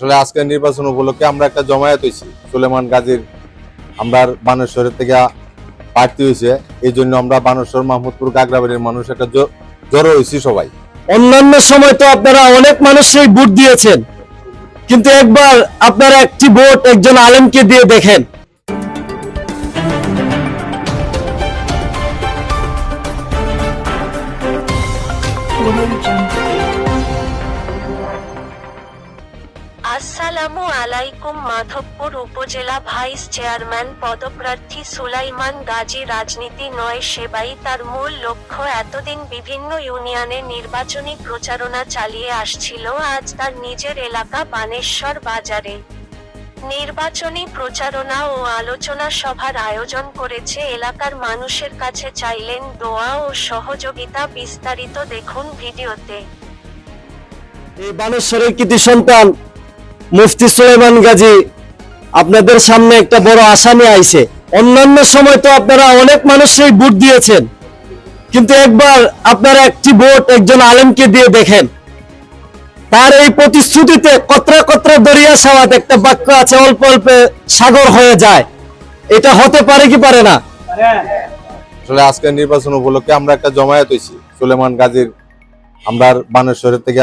আসলে আজকের নির্বাচন উপলক্ষে আমরা একটা জমায়েত হয়েছি। সুলেমান গাজীর আমরা বানেশ্বরের থেকে প্রার্থী হয়েছে। এই জন্য আমরা বানেশ্বর মাহমুদপুর গাগরাবাড়ির মানুষ একটা জ- জড়ো হয়েছি সবাই। অন্যান্য সময় তো আপনারা অনেক মানুষই ভোট দিয়েছেন। কিন্তু একবার আপনারা একটি ভোট একজন আলেমকে দিয়ে দেখেন। আসসালামু আলাইকুম, মাধবপুর উপজেলা ভাইস চেয়ারম্যান পদপ্রার্থী সুলাইমান গাজী। রাজনীতি নয়, সেবাই তার মূল লক্ষ্য। এতদিন বিভিন্ন ইউনিয়নে নির্বাচনী প্রচারণা চালিয়ে আসছিল। আজ তার নিজের এলাকা বানেশ্বর বাজারে। নির্বাচনী প্রচারণা ও আলোচনা সভার আয়োজন করেছে। এলাকার মানুষের কাছে চাইলেন দোয়া ও সহযোগিতা বিস্তারিত দেখুন ভিডিওতে। এই বানেশ্বরের কৃতি সন্তান মুফতি সুলেমান গাজী, আপনাদের সামনে একটা বড় আসামি আইছে। অন্যান্য সময় তো আপনারা অনেক মানুষই ভোট দিয়েছেন, কিন্তু একবার আপনারা একটি ভোট একজন আলেমকে দিয়ে দেখেন। তার এই প্রতিশ্রুতিতে কতরা কতরা দরিয়া সাওয়াত একটা বাক্য আছে, অল্প অল্পে সাগর হয়ে যায়। এটা হতে পারে কি পারে না? আসলে আজকের নির্বাচন উপলক্ষে আমরা একটা জমায়েত হয়েছি সুলেমান গাজীর আমরা বানেশ্বরের থেকে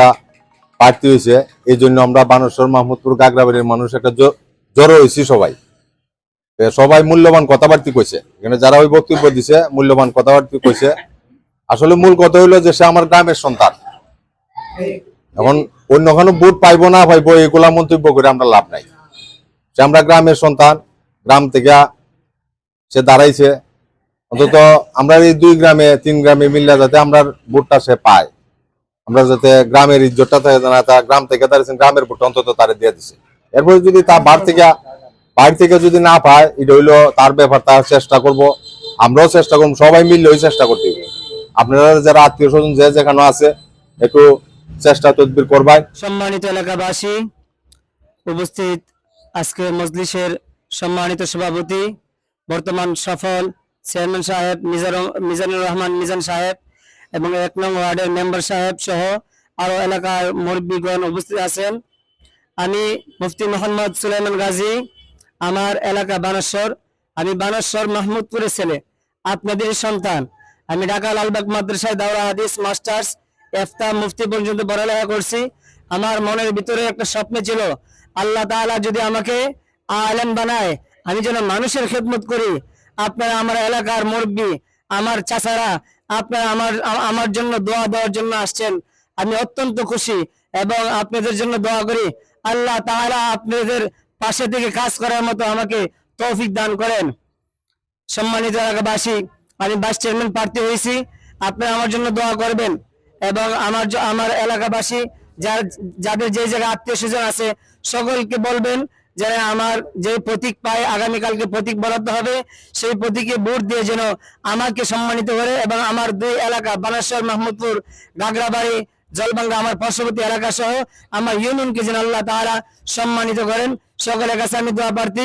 প্রার্থী হয়েছে। এই জন্য আমরা বানেশ্বর মাহমুদপুর গাগরাবাড়ির মানুষ একটা জড়ো হয়েছি সবাই। সবাই মূল্যবান কথাবার্তি কইছে। এখানে যারা ওই বক্তব্য দিছে, মূল্যবান কথাবার্তি কইছে। আসলে মূল কথা হইল যে সে আমার গ্রামের সন্তান। এখন অন্য কোনো বুট পাইবো না পাইবো, এগুলা মন্তব্য করে আমরা লাভ নাই। সে আমরা গ্রামের সন্তান, গ্রাম থেকে সে দাঁড়াইছে। অন্তত আমরা এই দুই গ্রামে, তিন গ্রামে মিললে যাতে আমরা বুটটা সে পায়। আমরা যাতে গ্রামের ইজ্জতটা থাকে না তা গ্রাম থেকে দাঁড়িয়েছেন গ্রামের ভোট অন্তত তারে দিয়ে দিছে। এরপরে যদি তা বার থেকে বাইরে থেকে যদি না পায়, এটা হইল তার ব্যাপার, তার চেষ্টা করব। আমরাও চেষ্টা করব, সবাই মিললে ওই চেষ্টা করতে হবে। আপনারা যারা আত্মীয় স্বজন যে যেখানে আছে, একটু চেষ্টা তদবির করবেন সম্মানিত এলাকাবাসী, উপস্থিত আজকে মজলিসের সম্মানিত সভাপতি, বর্তমান সফল চেয়ারম্যান সাহেব মিজানুর রহমান মিজান সাহেব এবং এক নং ওয়ার্ডের মেম্বার সাহেব সহ আরও এলাকার মুরব্বীগণ উপস্থিত আছেন। আমি মুফতি মোহাম্মদ সুলাইমান গাজী, আমার এলাকা বানেশ্বর। আমি বানেশ্বর মাহমুদপুরের ছেলে, আপনাদের সন্তান। আমি ঢাকা লালবাগ মাদ্রাসায় দাওরা হাদিস, মাস্টার্স, এফতা, মুফতি পর্যন্ত পড়ালেখা করছি। আমার মনের ভিতরে একটা স্বপ্ন ছিল, আল্লাহ তাআলা যদি আমাকে আলেম বানায়, আমি যেন মানুষের খেদমত করি। আপনারা আমার এলাকার মুরব্বী, আমার চাচারা আপনারা আমার আমার জন্য দোয়া দেওয়ার জন্য আসছেন। আমি অত্যন্ত খুশি এবং আপনাদের জন্য দোয়া করি। আল্লাহ তাআলা আপনাদের পাশে থেকে কাজ করার মতো আমাকে তৌফিক দান করেন। সম্মানিত এলাকাবাসী, আমি ভাইস চেয়ারম্যান প্রার্থী হয়েছি। আপনারা আমার জন্য দোয়া করবেন এবং আমার আমার এলাকাবাসী, যার, যাদের যে জায়গায় আত্মীয় স্বজন আছে, সকলকে বলবেন যারা আমার যে প্রতীক পায়, আগামীকালকে প্রতীক বরাদ্দ হবে, সেই প্রতীকে ভোট দিয়ে যেন আমাকে সম্মানিত করে এবং আমার দুই এলাকা, বানেশ্বর, মাহমুদপুর, গাগরাবাড়ি, জলবাঙ্গা, আমার পার্শ্ববর্তী এলাকা সহ আমার ইউনিয়নকে যেন আল্লাহ তাহারা সম্মানিত করেন। সকলের কাছে আমি দোয়া প্রার্থী।